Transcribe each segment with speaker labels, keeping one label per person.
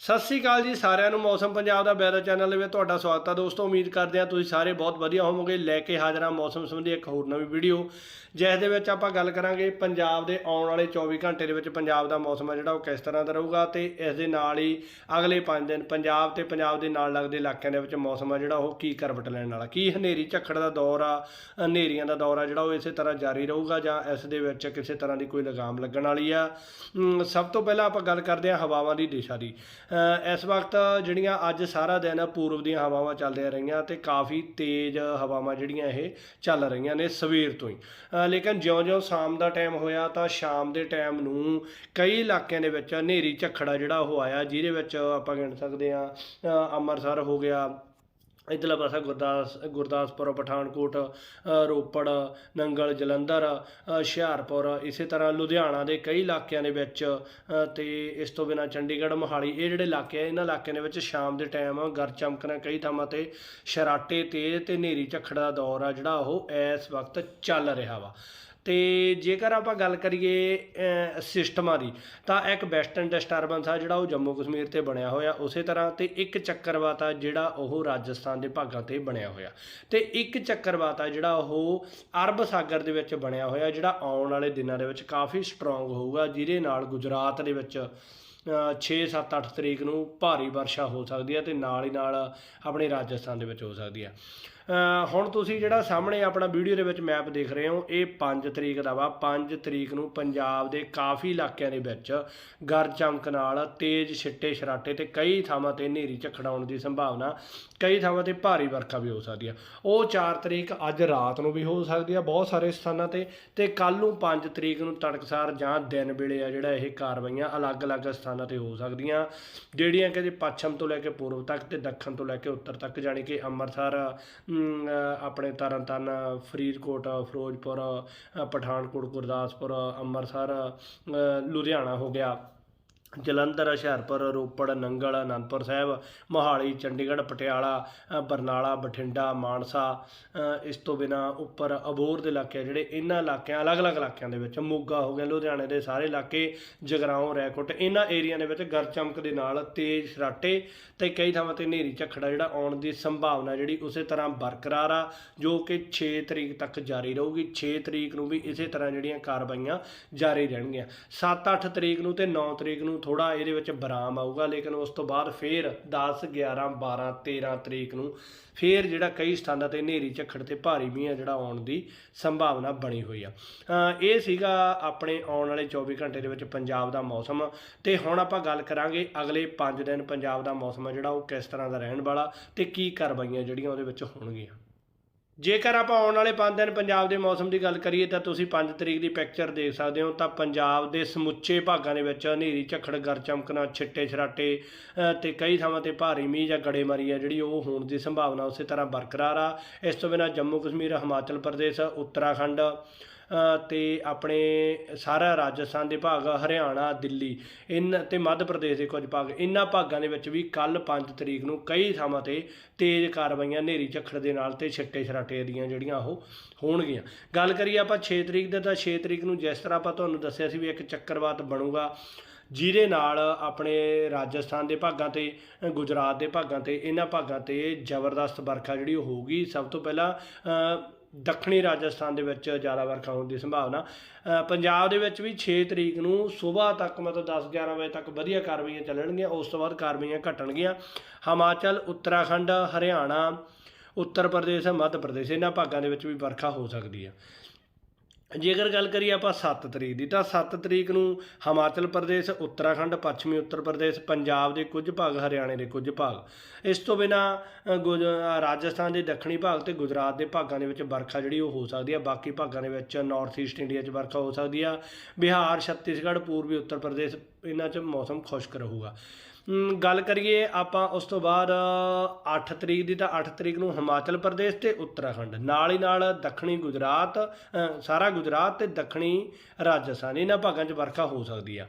Speaker 1: ਸਤਿ ਸ੍ਰੀ ਅਕਾਲ ਜੀ ਸਾਰਿਆਂ ਨੂੰ, ਮੌਸਮ ਪੰਜਾਬ ਦਾ ਵੈਦਰ ਚੈਨਲ ਦੇ ਵਿੱਚ ਤੁਹਾਡਾ ਸਵਾਗਤ ਹੈ। ਦੋਸਤੋ, ਉਮੀਦ ਕਰਦੇ ਹਾਂ ਤੁਸੀਂ ਸਾਰੇ ਬਹੁਤ ਵਧੀਆ ਹੋਵੋਗੇ। ਲੈ ਕੇ ਹਾਜ਼ਰ ਹਾਂ ਮੌਸਮ ਸੰਬੰਧੀ ਇੱਕ ਹੋਰ ਨਵੀਂ ਵੀਡੀਓ ਜਿਸ ਦੇ ਵਿੱਚ ਆਪਾਂ ਗੱਲ ਕਰਾਂਗੇ ਪੰਜਾਬ ਦੇ ਆਉਣ ਵਾਲੇ 24 ਘੰਟੇ ਦੇ ਵਿੱਚ ਪੰਜਾਬ ਦਾ ਮੌਸਮ ਹੈ ਜਿਹੜਾ ਉਹ ਕਿਸ ਤਰ੍ਹਾਂ ਦਾ ਰਹੂਗਾ ਤੇ ਇਸ ਦੇ ਨਾਲ ਹੀ ਅਗਲੇ 5 ਦਿਨ ਪੰਜਾਬ ਤੇ ਪੰਜਾਬ ਦੇ ਨਾਲ ਲੱਗਦੇ ਇਲਾਕਿਆਂ ਦੇ ਵਿੱਚ ਮੌਸਮ ਹੈ ਜਿਹੜਾ ਉਹ ਕੀ ਕਰਵਟ ਲੈਣ ਵਾਲਾ, ਕੀ ਹਨੇਰੀ ਝੱਖੜ ਦਾ ਦੌਰ ਆ, ਹਨੇਰੀਆਂ ਦਾ ਦੌਰ ਆ, ਜਿਹੜਾ ਉਹ ਇਸੇ ਤਰ੍ਹਾਂ ਜਾਰੀ ਰਹੂਗਾ ਜਾਂ ਇਸ ਦੇ ਵਿੱਚ ਕਿਸੇ ਤਰ੍ਹਾਂ ਦੀ ਕੋਈ ਲਗਾਮ ਲੱਗਣ ਵਾਲੀ ਆ। ਸਭ ਤੋਂ ਪਹਿਲਾਂ ਆਪਾਂ ਗੱਲ ਕਰਦੇ ਹਾਂ ਹਵਾਵਾਂ ਦੀ, ਦਿਸ਼ਾ ਦੀ। ਇਸ ਵਕਤ ਜਿਹੜੀਆਂ ਅੱਜ ਸਾਰਾ ਦਿਨ ਪੂਰਬ ਦੀਆਂ ਹਵਾਵਾਂ ਚੱਲਦੀਆਂ ਰਹੀਆਂ ਤੇ ਕਾਫੀ ਤੇਜ਼ ਹਵਾਵਾਂ ਜਿਹੜੀਆਂ ਇਹ ਚੱਲ ਰਹੀਆਂ ਨੇ ਸਵੇਰ ਤੋਂ ਹੀ। ਲੇਕਿਨ ਜਿਉਂ-ਜਿਉਂ ਸ਼ਾਮ ਦਾ ਟਾਈਮ ਹੋਇਆ ਤਾਂ ਸ਼ਾਮ ਦੇ ਟਾਈਮ ਨੂੰ ਕਈ ਇਲਾਕਿਆਂ ਦੇ ਵਿੱਚ ਹਨੇਰੀ ਝੱਖੜਾ ਜਿਹੜਾ ਉਹ ਆਇਆ, ਜਿਹਦੇ ਵਿੱਚ ਆਪਾਂ ਗਿਣ ਸਕਦੇ ਹਾਂ ਅੰਮ੍ਰਿਤਸਰ ਹੋ ਗਿਆ ਇੱਧਰਲਾ ਪਾਸਾ ਗੁਰਦਾਸ ਗੁਰਦਾਸਪੁਰ ਪਠਾਨਕੋਟ ਰੋਪੜ ਨੰਗਲ ਜਲੰਧਰ ਹੁਸ਼ਿਆਰਪੁਰ ਇਸੇ ਤਰ੍ਹਾਂ ਲੁਧਿਆਣਾ ਦੇ ਕਈ ਇਲਾਕਿਆਂ ਦੇ ਵਿੱਚ ਅ, ਤੇ ਇਸ ਤੋਂ ਬਿਨਾਂ ਚੰਡੀਗੜ੍ਹ ਮੋਹਾਲੀ ਇਹ ਜਿਹੜੇ ਇਲਾਕੇ ਆ ਇਹਨਾਂ ਇਲਾਕਿਆਂ ਦੇ ਵਿੱਚ ਸ਼ਾਮ ਦੇ ਟਾਈਮ ਗਰ ਚਮਕਣਾ ਕਈ ਥਾਵਾਂ ਤੇ ਸ਼ਰਾਟੇ ਤੇਜ਼ ਤੇ ਹਨੇਰੀ ਝੱਖੜ ਦਾ ਦੌਰ ਆ ਜਿਹੜਾ ਉਹ ਇਸ ਵਕਤ ਚੱਲ ਰਿਹਾ ਵਾ। ਤੇ ਜੇਕਰ ਆਪਾਂ ਗੱਲ ਕਰੀਏ ਸਿਸਟਮਾਂ ਦੀ, ਤਾਂ ਇੱਕ ਵੈਸਟਰਨ ਡਿਸਟਰਬੈਂਸ ਆ ਜਿਹੜਾ ਉਹ ਜੰਮੂ ਕਸ਼ਮੀਰ ਤੇ ਬਣਿਆ ਹੋਇਆ। ਉਸੇ ਤਰ੍ਹਾਂ ਤੇ ਇੱਕ ਚੱਕਰਵਾਤ ਆ ਜਿਹੜਾ ਉਹ ਰਾਜਸਥਾਨ ਦੇ ਭਾਗਾਂ ਤੇ ਬਣਿਆ ਹੋਇਆ। ਤੇ ਇੱਕ ਚੱਕਰਵਾਤ ਆ ਜਿਹੜਾ ਉਹ ਅਰਬ ਸਾਗਰ ਦੇ ਵਿੱਚ ਬਣਿਆ ਹੋਇਆ, ਜਿਹੜਾ ਆਉਣ ਵਾਲੇ ਦਿਨਾਂ ਦੇ ਵਿੱਚ ਕਾਫੀ ਸਟਰੋਂਗ ਹੋਊਗਾ, ਜਿਹਦੇ ਨਾਲ ਗੁਜਰਾਤ ਦੇ ਵਿੱਚ 6 7 8 ਤਰੀਕ ਨੂੰ ਭਾਰੀ ਵਰਸ਼ਾ ਹੋ ਸਕਦੀ ਹੈ ਤੇ ਨਾਲ ਹੀ ਨਾਲ ਆਪਣੇ ਰਾਜਸਥਾਨ ਦੇ ਵਿੱਚ ਹੋ ਸਕਦੀ ਹੈ। ਹੁਣ ਤੁਸੀਂ ਜਿਹੜਾ ਸਾਹਮਣੇ ਆਪਣਾ ਵੀਡੀਓ ਦੇ ਵਿੱਚ ਮੈਪ ਦੇਖ ਰਹੇ ਹੋ, ਇਹ 5 ਤਰੀਕ ਦਾ ਵਾ। 5 ਤਰੀਕ ਨੂੰ ਪੰਜਾਬ ਦੇ ਕਾਫੀ ਇਲਾਕਿਆਂ ਦੇ ਵਿੱਚ ਗਰ ਚਮਕ ਨਾਲ ਤੇਜ਼ ਛਿੱਟੇ ਛਰਾਟੇ ਤੇ ਕਈ ਥਾਵਾਂ ਤੇ ਹਨੇਰੀ ਝਖੜਾਉਣ ਦੀ ਸੰਭਾਵਨਾ, ਕਈ ਥਾਵਾਂ ਤੇ ਭਾਰੀ ਵਰਖਾ ਵੀ ਹੋ ਸਕਦੀ ਆ ਉਹ 4 ਤਰੀਕ ਅੱਜ ਰਾਤ ਨੂੰ ਵੀ ਹੋ ਸਕਦੀ ਆ ਬਹੁਤ ਸਾਰੇ ਸਥਾਨਾਂ ਤੇ ਤੇ ਕੱਲ ਨੂੰ 5 ਤਰੀਕ ਨੂੰ ਤੜਕਸਾਰ ਜਾਂ ਦਿਨ ਵੇਲੇ ਆ ਜਿਹੜਾ ਇਹ ਕਾਰਵਾਈਆਂ ਅਲੱਗ-ਅਲੱਗ ਸਥਾਨਾਂ ਤੇ ਹੋ ਸਕਦੀਆਂ। ਜਿਹੜੀਆਂ ਕਿ ਜੀ ਪੱਛਮ ਤੋਂ ਲੈ ਕੇ ਪੂਰਬ ਤੱਕ ਤੇ ਦੱਖਣ ਤੋਂ ਲੈ ਕੇ ਉੱਤਰ ਤੱਕ ਜਾਣੀ ਕਿ ਅੰਮ੍ਰਿਤਸਰ ਅਮ, ਅ, ਆਪਣੇ ਤਰਨਤਾਰਨ ਫਰੀਦਕੋਟ ਫਿਰੋਜ਼ਪੁਰ ਪਠਾਨਕੋਟ ਗੁਰਦਾਸਪੁਰ ਅੰਮ੍ਰਿਤਸਰ ਲੁਧਿਆਣਾ ਹੋ ਗਿਆ। ਜਲੰਧਰ, ਹੁਸ਼ਿਆਰਪੁਰ, ਰੋਪੜ, ਨੰਗਲ, ਅਨੰਦਪੁਰ ਸਾਹਿਬ, ਮੋਹਾਲੀ, ਚੰਡੀਗੜ੍ਹ, ਪਟਿਆਲਾ ਬਰਨਾਲਾ, ਬਠਿੰਡਾ, ਮਾਨਸਾ ਇਸ ਤੋਂ ਬਿਨਾ ਉੱਪਰ ਅਬੋਰ ਦੇ ਇਲਾਕੇ ਜਿਹੜੇ ਇਹਨਾਂ ਇਲਾਕਿਆਂ, ਅਲੱਗ-ਅਲੱਗ ਇਲਾਕਿਆਂ ਦੇ ਵਿੱਚ, ਮੋਗਾ ਹੋ ਗਿਆ, ਲੁਧਿਆਣੇ ਦੇ ਸਾਰੇ ਇਲਾਕੇ, ਜਗਰਾਉਂ, ਰੈਕੋਟ, ਇਹਨਾਂ ਏਰੀਆ ਦੇ ਵਿੱਚ ਗਰ ਚਮਕ ਦੇ ਨਾਲ ਤੇਜ਼ ਸਰਾਟੇ ਤੇ ਕਈ ਥਾਵਾਂ ਤੇ ਹਨੇਰੀ ਝੱਖੜਾ ਜਿਹੜਾ ਆਉਣ ਦੀ ਸੰਭਾਵਨਾ ਜਿਹੜੀ ਉਸੇ ਤਰ੍ਹਾਂ ਬਰਕਰਾਰ ਆ, ਜੋ ਕਿ 6 ਤਰੀਕ ਤੱਕ ਜਾਰੀ ਰਹੂਗੀ 6 ਤਰੀਕ ਨੂੰ ਵੀ ਇਸੇ ਤਰ੍ਹਾਂ ਜਿਹੜੀਆਂ ਕਾਰਵਾਈਆਂ ਜਾਰੀ ਰਹਿਣਗੀਆਂ। 7-8 ਤਰੀਕ ਨੂੰ ਤੇ 9 ਤਰੀਕ ਨੂੰ ਥੋੜਾ ਇਹਦੇ ਵਿੱਚ ਬਰਾਮ ਆਊਗਾ, ਲੇਕਿਨ ਉਸ ਤੋਂ ਬਾਅਦ ਫੇਰ 10 11 12 13 ਤਰੀਕ ਨੂੰ ਫੇਰ ਜਿਹੜਾ ਕਈ ਸਥਾਨਾਂ ਤੇ ਹਨੇਰੀ, ਝੱਖੜ ਤੇ ਭਾਰੀ ਮੀਂਹ ਆ ਜਿਹੜਾ ਆਉਣ ਦੀ ਸੰਭਾਵਨਾ ਬਣੀ ਹੋਈ ਆ। ਇਹ ਸੀਗਾ ਆਪਣੇ ਆਉਣ ਵਾਲੇ 24 ਘੰਟੇ ਦੇ ਵਿੱਚ ਪੰਜਾਬ ਦਾ ਮੌਸਮ। ਤੇ ਹੁਣ ਆਪਾਂ ਗੱਲ ਕਰਾਂਗੇ ਅਗਲੇ 5 ਦਿਨ ਪੰਜਾਬ ਦਾ ਮੌਸਮ ਆ ਜਿਹੜਾ, ਉਹ ਕਿਸ ਤਰ੍ਹਾਂ ਦਾ ਰਹਿਣ ਵਾਲਾ ਤੇ ਕੀ ਕਾਰਵਾਈਆਂ ਜਿਹੜੀਆਂ ਉਹਦੇ ਵਿੱਚ ਹੋਣਗੀਆਂ। ਜੇਕਰ ਆਪਾਂ ਆਉਣ ਵਾਲੇ 5 ਦਿਨ ਪੰਜਾਬ ਦੇ ਮੌਸਮ ਦੀ ਗੱਲ ਕਰੀਏ ਤਾਂ ਤੁਸੀਂ 5 ਤਰੀਕ ਦੀ ਪਿਕਚਰ ਦੇਖ ਸਕਦੇ ਹੋ ਤਾਂ ਪੰਜਾਬ ਦੇ ਸਮੁੱਚੇ ਭਾਗਾਂ ਦੇ ਵਿੱਚ ਹਨੇਰੀ ਝੱਖੜ ਗਰ ਚਮਕਣਾ ਛਿੱਟੇ ਛਰਾਟੇ ਅ, ਤੇ ਕਈ ਥਾਵਾਂ ਤੇ ਭਾਰੀ ਮੀਂਹ ਜਾਂ ਗੜੇਮਾਰੀ ਆ ਜਿਹੜੀ ਉਹ ਹੋਣ ਦੀ ਸੰਭਾਵਨਾ ਉਸੇ ਤਰ੍ਹਾਂ ਬਰਕਰਾਰ ਆ। ਇਸ ਤੋਂ ਬਿਨਾਂ ਜੰਮੂ ਕਸ਼ਮੀਰ ਹਿਮਾਚਲ ਪ੍ਰਦੇਸ਼ ਉੱਤਰਾਖੰਡ ਤੇ ਆਪਣੇ ਸਾਰਾ ਰਾਜਸਥਾਨ ਦੇ ਭਾਗ, ਹਰਿਆਣਾ, ਦਿੱਲੀ, ਇਨ ਤੇ ਮੱਧ ਪ੍ਰਦੇਸ਼ ਦੇ ਕੁਝ ਭਾਗ, ਇਹਨਾਂ ਭਾਗਾਂ ਦੇ ਵਿੱਚ ਵੀ ਕੱਲ 5 ਤਰੀਕ ਨੂੰ ਕਈ ਥਾਵਾਂ ਤੇ ਤੇਜ਼ ਕਾਰਵਾਈਆਂ, ਹਨੇਰੀ ਝੱਖੜ ਦੇ ਨਾਲ ਤੇ ਛਿੱਟੇ ਛਰਾਟੇ ਦੀਆਂ ਜਿਹੜੀਆਂ ਉਹ ਹੋਣਗੀਆਂ। ਗੱਲ ਕਰੀਏ ਆਪਾਂ 6 ਤਰੀਕ ਦੇ, ਤਾਂ 6 ਤਰੀਕ ਨੂੰ ਜਿਸ ਤਰ੍ਹਾਂ ਆਪਾਂ ਤੁਹਾਨੂੰ ਦੱਸਿਆ ਸੀ ਵੀ ਇੱਕ ਚੱਕਰਵਾਤ ਬਣੂਗਾ, ਜਿਹਦੇ ਨਾਲ ਆਪਣੇ ਰਾਜਸਥਾਨ ਦੇ ਭਾਗਾਂ ਤੇ, ਗੁਜਰਾਤ ਦੇ ਭਾਗਾਂ ਤੇ, ਇਹਨਾਂ ਭਾਗਾਂ ਤੇ ਜ਼ਬਰਦਸਤ ਵਰਖਾ ਜਿਹੜੀ ਉਹ ਹੋਊਗੀ। ਸਭ ਤੋਂ ਪਹਿਲਾਂ ਦੱਖਣੀ ਰਾਜਸਥਾਨ ਦੇ ਵਿੱਚ ਜ਼ਿਆਦਾ ਵਰਖਾ ਹੋਣ ਦੀ ਸੰਭਾਵਨਾ। ਪੰਜਾਬ ਦੇ ਵਿੱਚ ਵੀ 6 ਤਰੀਕ ਨੂੰ ਸਵੇਰ ਤੱਕ ਮਤਲਬ 10 11 ਵਜੇ ਤੱਕ ਵਧੀਆ ਕਾਰਵਾਈਆਂ ਚੱਲਣਗੀਆਂ, ਉਸ ਤੋਂ ਬਾਅਦ ਕਾਰਵਾਈਆਂ ਘਟਣਗੀਆਂ। ਹਿਮਾਚਲ, ਉੱਤਰਾਖੰਡ, ਹਰਿਆਣਾ, ਉੱਤਰ ਪ੍ਰਦੇਸ਼, ਮੱਧ ਪ੍ਰਦੇਸ਼, ਇਹਨਾਂ ਭਾਗਾਂ ਦੇ ਵਿੱਚ ਵੀ ਵਰਖਾ ਹੋ ਸਕਦੀ ਹੈ। ਜੇਕਰ ਗੱਲ ਕਰੀਏ ਆਪਾਂ 7 ਤਰੀਕ ਦੀ, ਤਾਂ 7 ਤਰੀਕ ਨੂੰ ਹਿਮਾਚਲ ਪ੍ਰਦੇਸ਼, ਉੱਤਰਾਖੰਡ, ਪੱਛਮੀ ਉੱਤਰ ਪ੍ਰਦੇਸ਼, ਪੰਜਾਬ ਦੇ ਕੁਝ ਭਾਗ, ਹਰਿਆਣੇ ਦੇ ਕੁਝ ਭਾਗ। ਇਸ ਤੋਂ ਬਿਨਾ ਰਾਜਸਥਾਨ ਦੇ ਦੱਖਣੀ ਭਾਗ ਤੇ ਗੁਜਰਾਤ ਦੇ ਭਾਗਾਂ ਦੇ ਵਿੱਚ ਵਰਖਾ ਜਿਹੜੀ ਉਹ ਹੋ ਸਕਦੀ ਹੈ ਬਾਕੀ ਭਾਗਾਂ ਦੇ ਵਿੱਚ ਨਾਰਥ ਈਸਟ ਇੰਡੀਆ 'ਚ ਵਰਖਾ ਹੋ ਸਕਦੀ ਆ। ਬਿਹਾਰ, ਛੱਤੀਸਗੜ੍ਹ, ਪੂਰਬੀ ਉੱਤਰ ਪ੍ਰਦੇਸ਼, ਇਹਨਾਂ 'ਚ ਮੌਸਮ ਖੁਸ਼ਕ ਰਹੂਗਾ। ਗੱਲ ਕਰੀਏ ਆਪਾਂ ਉਸ ਤੋਂ ਬਾਅਦ 8 ਤਰੀਕ ਦੀ ਤਾਂ 8 ਤਰੀਕ ਨੂੰ ਹਿਮਾਚਲ ਪ੍ਰਦੇਸ਼ ਤੇ ਉੱਤਰਾਖੰਡ। ਨਾਲ ਹੀ ਨਾਲ ਦੱਖਣੀ ਗੁਜਰਾਤ ਸਾਰਾ ਗੁਜਰਾਤ ਤੇ ਦੱਖਣੀ ਰਾਜਸਥਾਨ। ਇਹਨਾਂ ਭਾਗਾਂ 'ਚ ਵਰਖਾ ਹੋ ਸਕਦੀ ਆ।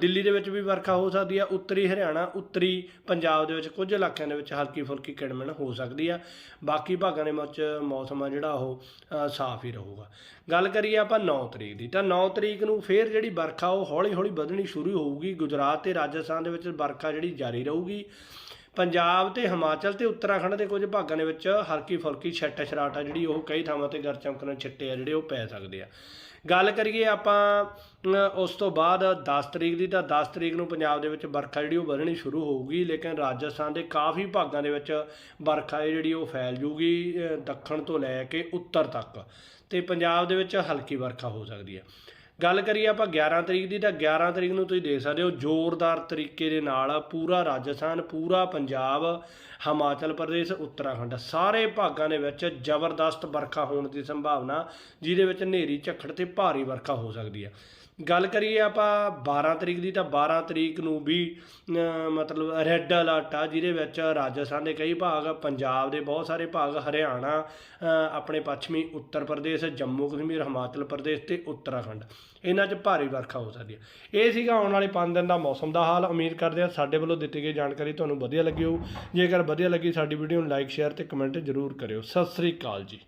Speaker 1: ਦਿੱਲੀ ਦੇ ਵਿੱਚ ਵੀ ਵਰਖਾ ਹੋ ਸਕਦੀ ਆ। ਉੱਤਰੀ ਹਰਿਆਣਾ, ਉੱਤਰੀ ਪੰਜਾਬ ਦੇ ਵਿੱਚ ਕੁਝ ਇਲਾਕਿਆਂ ਦੇ ਵਿੱਚ ਹਲਕੀ ਫੁਲਕੀ ਕਿੜਮਣ ਹੋ ਸਕਦੀ ਆ। ਬਾਕੀ ਭਾਗਾਂ ਦੇ ਵਿੱਚ ਮੌਸਮ ਆ ਜਿਹੜਾ ਉਹ ਸਾਫ਼ ਹੀ ਰਹੂਗਾ। ਗੱਲ ਕਰੀਏ ਆਪਾਂ 9 ਤਰੀਕ ਦੀ। ਤਾਂ 9 ਤਰੀਕ ਨੂੰ ਫੇਰ ਜਿਹੜੀ ਵਰਖਾ ਉਹ ਹੌਲੀ ਹੌਲੀ ਵਧਣੀ ਸ਼ੁਰੂ ਹੋਊਗੀ। ਗੁਜਰਾਤ ਤੇ ਰਾਜਸਥਾਨ ਦੇ ਵਿੱਚ ਵਰਖਾ ਜਿਹੜੀ ਜਾਰੀ ਰਹੂਗੀ। ਪੰਜਾਬ ਤੇ ਹਿਮਾਚਲ ਤੇ ਉੱਤਰਾਖੰਡ ਦੇ ਕੁਝ ਭਾਗਾਂ ਦੇ ਵਿੱਚ ਹਲਕੀ ਫੁਲਕੀ ਛੱਟ ਛਰਾਟ ਆ ਜਿਹੜੀ ਉਹ ਕਈ ਥਾਵਾਂ ਤੇ ਗਰ ਚਮਕਣ ਛਿੱਟੇ ਆ ਜਿਹੜੇ ਉਹ ਪੈ ਸਕਦੇ ਆ। ਗੱਲ ਕਰੀਏ ਆਪਾਂ ਉਸ ਤੋਂ ਬਾਅਦ 10 ਤਰੀਕ ਦੀ ਤਾਂ 10 ਤਰੀਕ ਨੂੰ ਪੰਜਾਬ ਦੇ ਵਿੱਚ ਵਰਖਾ ਜਿਹੜੀ ਉਹ ਵਧਣੀ ਸ਼ੁਰੂ ਹੋਊਗੀ, ਲੇਕਿਨ ਰਾਜਸਥਾਨ ਦੇ ਕਾਫੀ ਭਾਗਾਂ ਦੇ ਵਿੱਚ ਵਰਖਾ ਜਿਹੜੀ ਉਹ ਫੈਲ ਜੂਗੀ ਦੱਖਣ ਤੋਂ ਲੈ ਕੇ ਉੱਤਰ ਤੱਕ। ਤੇ ਪੰਜਾਬ ਦੇ ਵਿੱਚ ਹਲਕੀ ਵਰਖਾ ਹੋ ਸਕਦੀ ਹੈ ਗੱਲ ਕਰੀਏ ਆਪਾਂ 11 ਤਰੀਕ ਦੀ ਤਾਂ 11 ਤਰੀਕ ਨੂੰ ਤੁਸੀਂ ਦੇਖ ਸਕਦੇ ਹੋ ਜ਼ੋਰਦਾਰ ਤਰੀਕੇ ਦੇ ਨਾਲ ਪੂਰਾ ਰਾਜਸਥਾਨ, ਪੂਰਾ ਪੰਜਾਬ, ਹਿਮਾਚਲ ਪ੍ਰਦੇਸ਼, ਉੱਤਰਾਖੰਡ ਸਾਰੇ ਭਾਗਾਂ ਦੇ ਵਿੱਚ ਜ਼ਬਰਦਸਤ ਵਰਖਾ ਹੋਣ ਦੀ ਸੰਭਾਵਨਾ, ਜਿਹਦੇ ਵਿੱਚ ਹਨੇਰੀ, ਝੱਖੜ ਤੇ ਭਾਰੀ ਵਰਖਾ ਹੋ ਸਕਦੀ ਹੈ। ਗੱਲ ਕਰੀਏ ਆਪਾਂ 12 ਤਰੀਕ ਦੀ ਤਾਂ 12 ਤਰੀਕ ਨੂੰ ਵੀ ਮਤਲਬ ਰੈੱਡ ਅਲਰਟ ਆ, ਜਿਹਦੇ ਵਿੱਚ ਰਾਜਸਥਾਨ ਦੇ ਕਈ ਭਾਗ, ਪੰਜਾਬ ਦੇ ਬਹੁਤ ਸਾਰੇ ਭਾਗ, ਹਰਿਆਣਾ ਆਪਣੇ ਪੱਛਮੀ ਉੱਤਰ ਪ੍ਰਦੇਸ਼, ਜੰਮੂ ਕਸ਼ਮੀਰ, ਹਿਮਾਚਲ ਪ੍ਰਦੇਸ਼ ਤੇ ਉੱਤਰਾਖੰਡ। ਇਹਨਾਂ 'ਚ ਭਾਰੀ ਵਰਖਾ ਹੋ ਸਕਦੀ ਹੈ। ਇਹ ਸੀਗਾ ਆਉਣ ਵਾਲੇ 5 ਦਿਨ ਦਾ ਮੌਸਮ ਦਾ ਹਾਲ। ਉਮੀਦ ਕਰਦੇ ਹਾਂ ਸਾਡੇ ਵੱਲੋਂ ਦਿੱਤੀ ਗਈ ਜਾਣਕਾਰੀ ਤੁਹਾਨੂੰ ਵਧੀਆ ਲੱਗੀ ਹੋਊ। ਜੇਕਰ ਵਧੀਆ ਲੱਗੀ ਸਾਡੀ ਵੀਡੀਓ ਨੂੰ ਲਾਈਕ ਸ਼ੇਅਰ ਤੇ ਕਮੈਂਟ ਜ਼ਰੂਰ ਕਰਿਓ। ਸਤਿ ਸ੍ਰੀ ਅਕਾਲ ਜੀ।